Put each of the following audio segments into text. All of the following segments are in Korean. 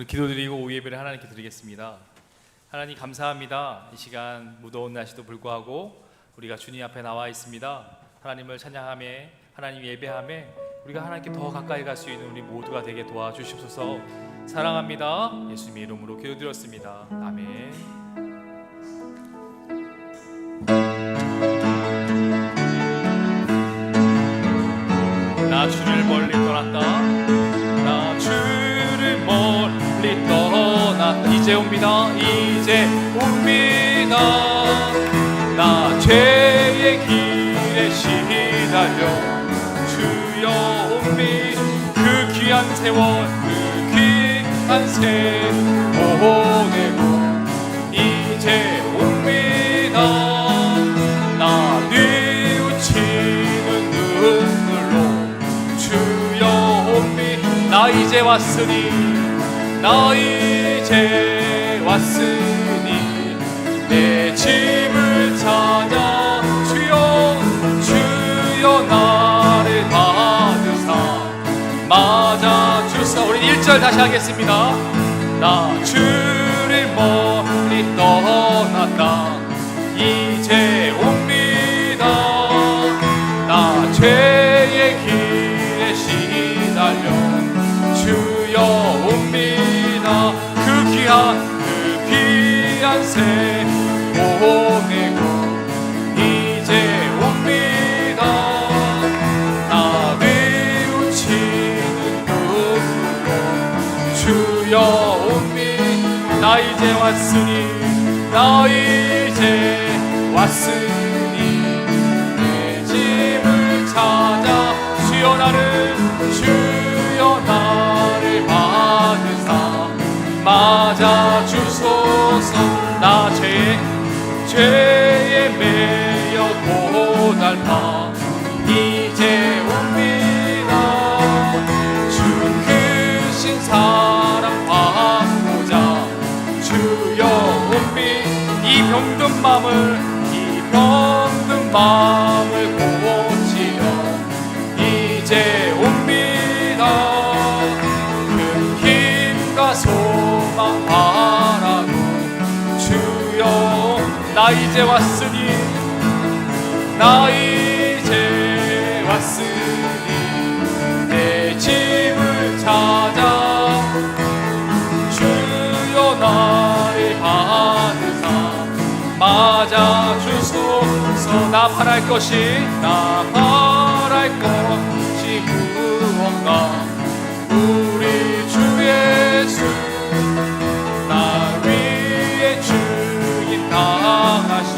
오늘 기도드리고 오후 예배를 하나님께 드리겠습니다. 하나님 감사합니다. 이 시간 무더운 날씨도 불구하고 우리가 주님 앞에 나와 있습니다. 하나님을 찬양함에 하나님 예배함에 우리가 하나님께 더 가까이 갈 수 있는 우리 모두가 되게 도와주시옵소서. 사랑합니다. 예수님의 이름으로 기도드렸습니다. 아멘. 나 주를 멀리 떠났다. 멀리 떠났다. 이제 옵니다. 이제 옵니다. 나 죄의 길에 시달려 주여 옵니 그 귀한 세월 그 귀한 세 보내고 이제 옵니다. 나 뉘우치는 눈물로 주여 옵니 나 이제 왔으니 나 이제 왔으니 내 집을 찾아 주여 주여 나를 받으사. 맞아 주사 우리 1절 다시 하겠습니다. 나 주를 멀 왔으니 나 이제 왔으니 내 집을 찾아 주여 나를 주여 나를 받으사 맞아 주소서. 나 죄, 죄 이 병든 마음을 이 병든 마음을 고치려 이제 옵니다. 큰 힘과 소망 바라고 주여 나 이제 왔으니 나 이제 맞아 주소서. 나 바랄 것이 나 바랄 것이 무언가? 우리 주 예수 나 위에 주인 당하시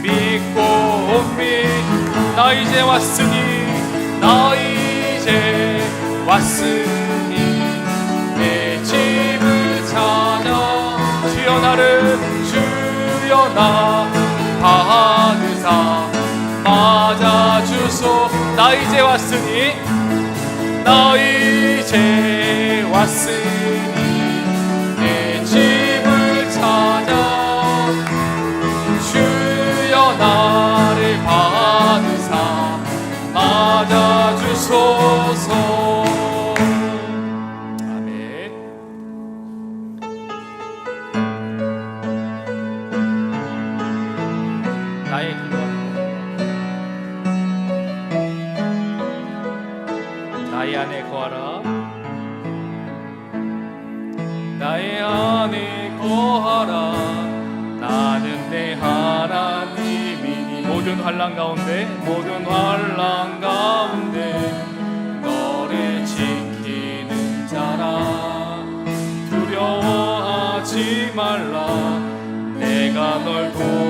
믿고 옵니 나 이제 왔으니 나 이제 왔으니. 내 집을 찾아 주여 나를 주여 나? 받으사 맞아 주소. 나 이제 왔으니? 나 이제 왔으니 나의 기도 나의 안에 거하라. 나의 안에 거하라. 나는 내 하나님이니. 모든 환란 가운데 모든 환란 가운데 너를 지키는 자라. 두려워하지 말라. 내가 널 도와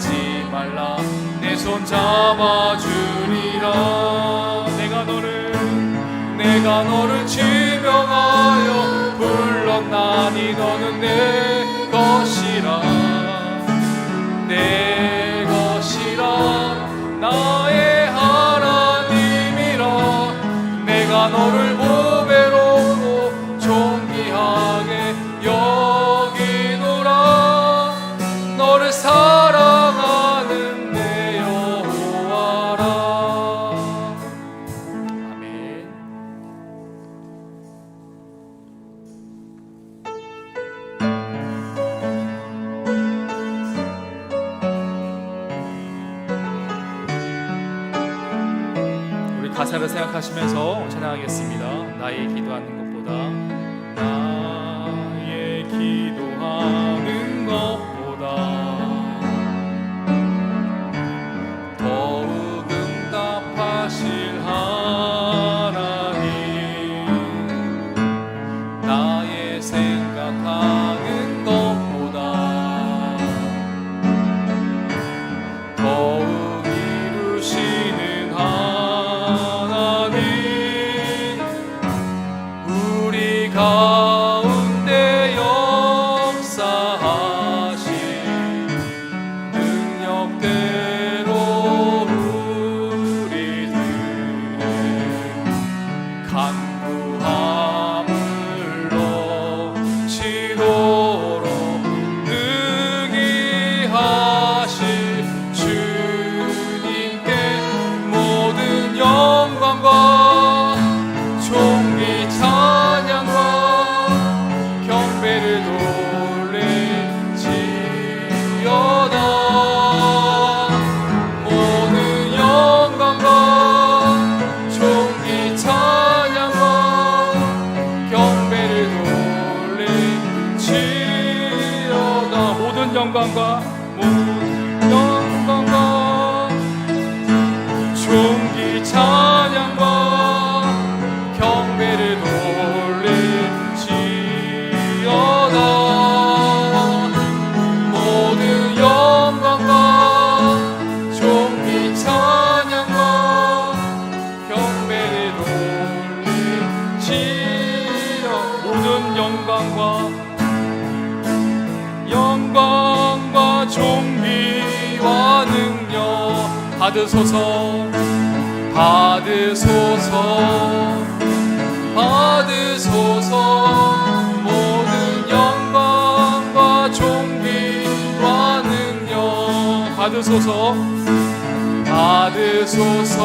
놀라지 말라. 내 손 잡아주리라. 내가 너를 내 내가 너를 지명하여 불렀나니 너는 내 것이라. 내 것이라. 나의 하나님이라. 내가 너를 생각하시면서 찬양하겠습니다. 받으소서 받으소서 받으소서. 모든 영광과 존귀와 능력 받으소서 받으소서.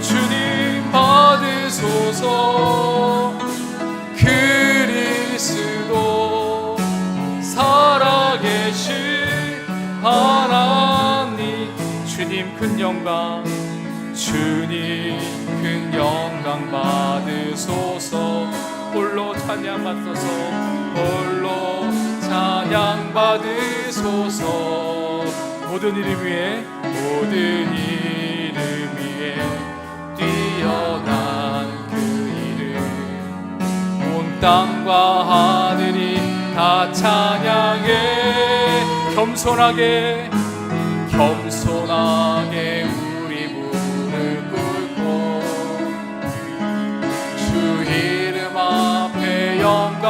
주님 받으소서. 그리스도 살아계신 하나님 주님 큰 영광 주님 큰 영광 받으소서. 홀로 찬양 받소서. 홀로 찬양 받으소서. 모든 이름 위에 모든 이름 위에 뛰어난 그 이름. 온 땅과 하늘이 다 찬양해 겸손하게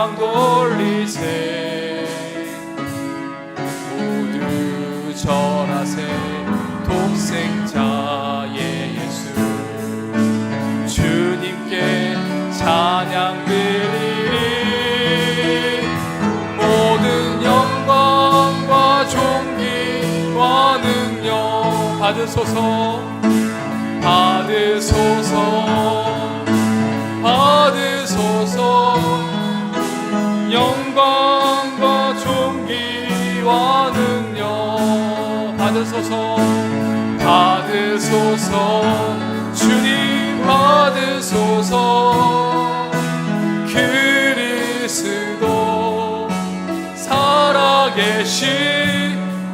영광 돌리세. 모두 절하세. 독생자의 예수. 주님께 찬양 드리리. 모든 영광과 존귀와 능력 받으소서. 받으소서. 받으소서 받으소서 받으소서. 주님 받으소서. 그리스도 살아계신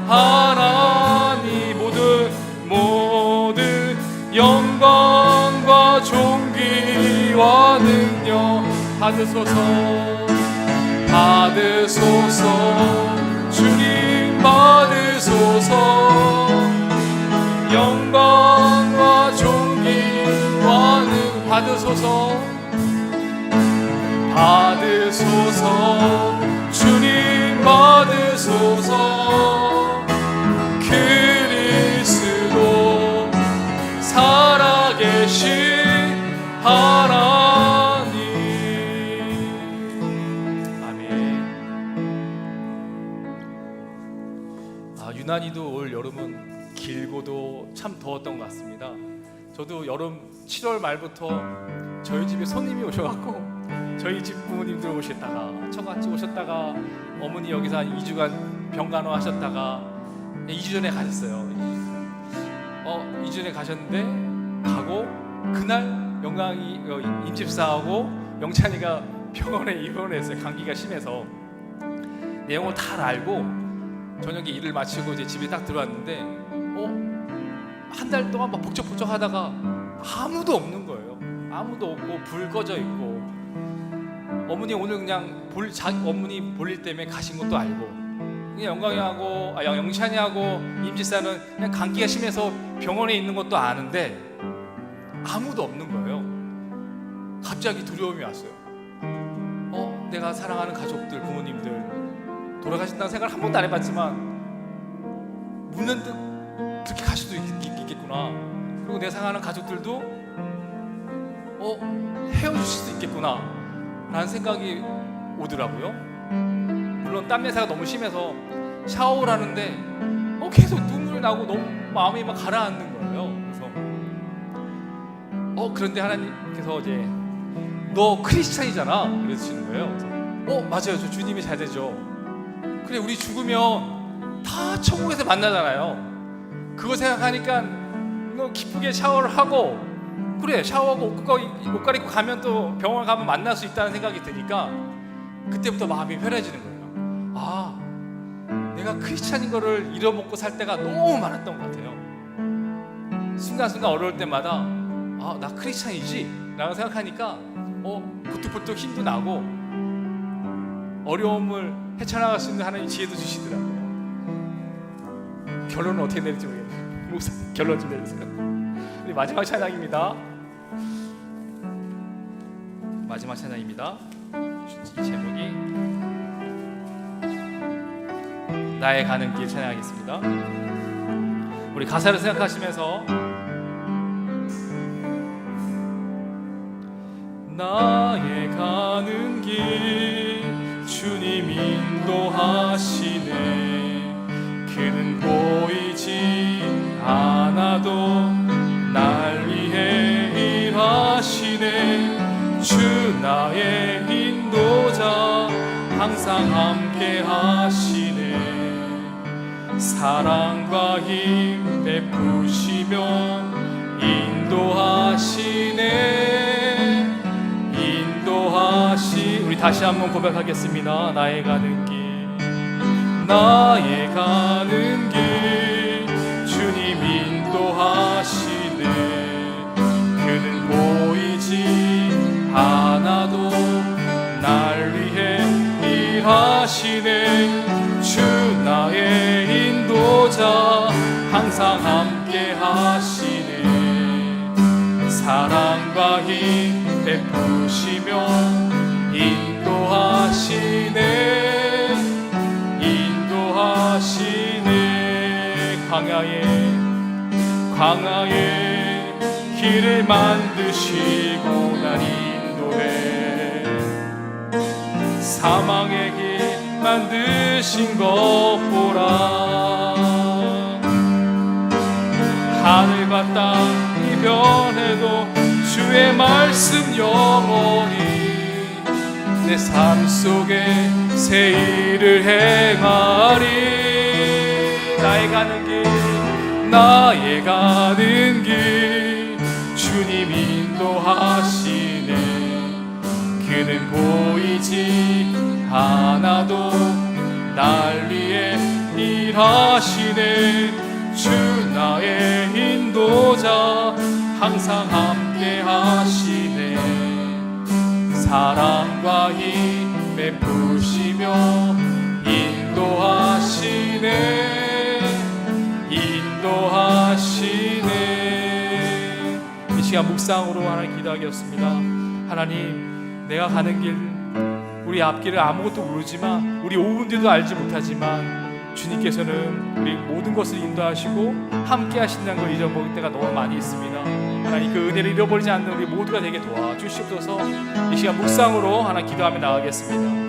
하나님 모든 모든 영광과 존귀와 능력 받으소서 받으소서 받으소서. 받으소서. 주님 받으소서. 그리스도 살아계신 하나님. 아멘. 아 유난히도 올 여름은 길고도 참 더웠던 것 같습니다 저도 여름 7월 말부터 저희 집에 손님이 오셔갖고 저희 집 부모님들 오셨다가 처갓집 오셨다가 어머니 여기서 한 2주간 병간호 하셨다가 2주 전에 가셨어요. 어, 2주 전에 가셨는데 가고 그날 영광이 어, 임집사하고 영찬이가 병원에 입원했어요. 감기가 심해서 내용을 다 알고 저녁에 일을 마치고 이제 집에 딱 들어왔는데 어 한 달 동안 막 북적북적 하다가 아무도 없는 거예요. 아무도 없고 불 꺼져 있고 어머니 오늘 그냥 볼 자, 어머니 볼일 때문에 가신 것도 알고 그냥 영광이하고 아, 영- 영찬이하고 임지사는 그냥 감기가 심해서 병원에 있는 것도 아는데 아무도 없는 거예요. 갑자기 두려움이 왔어요. 어, 내가 사랑하는 가족들, 부모님들 돌아가신다는 생각을 한 번도 안 해봤지만 묻는 듯 있, 겠구나 그리고 내 사랑하는 가족들도 어 헤어질 수도 있겠구나 라는 생각이 오더라고요. 물론 땀 냄새가 너무 심해서 샤워를 하는데 어 계속 눈물 나고 너무 마음이 막 가라앉는 거예요. 그래서 어 그런데 하나님께서 이제 너 크리스찬이잖아 그러시는 거예요. 그래서 어 맞아요, 저 주님이 잘 되죠. 그래 우리 죽으면 다 천국에서 만나잖아요. 그거 생각하니까 너 기쁘게 샤워를 하고 그래 샤워하고 옷, 가- 옷 가리고 가면 또 병원 가면 만날 수 있다는 생각이 드니까 그때부터 마음이 편해지는 거예요. 아 내가 크리스찬인 거를 잃어먹고 살 때가 너무 많았던 것 같아요. 순간순간 어려울 때마다 아 나 크리스찬이지 라고 생각하니까 어 부뚝부뚝 힘도 나고 어려움을 헤쳐나갈 수 있는 하나님 지혜도 주시더라고요. 결론은 어떻게 내릴지 모르겠네요. 목사 결론 좀 내주세요. 우리 마지막 찬양입니다. 마지막 찬양입니다. 이 제목이 나의 가는 길 찬양하겠습니다. 우리 가사를 생각하시면서 나의 가는 길 주님 인도하시 항상 함께 하시네. 사랑과 힘 베푸시며 인도하시네. 인도하시 우리 다시 한번 고백하겠습니다. 나의 가는 길 나의 가는 길 광야에 광야에 길을 만드시고 날 인도해. 사망의 길 만드신 것 보라. 하늘과 땅이 변해도 주의 말씀 영원히 내 삶 속에 새 일을 행하리. 나의 가는 길 나의 가는 길 주님 인도하시네. 그는 보이지 않아도 날 위해 일하시네. 주 나의 인도자 항상 함 께 하시네. 사랑과 힘 베푸시며 인도하시네. 인도하시네. 이 시간 묵상으로 하나님 기도하겠습니다. 하나님 내가 가는 길 우리 앞길을 아무것도 모르지만 우리 5분 뒤도 알지 못하지만 주님께서는 우리 모든 것을 인도하시고 함께 하신다는 걸 잊어버릴 때가 너무 많이 있습니다. 하나님 그 은혜를 잃어버리지 않는 우리 모두가 되게 도와주시옵소서 이 시간 묵상으로 하나 기도하며 나가겠습니다.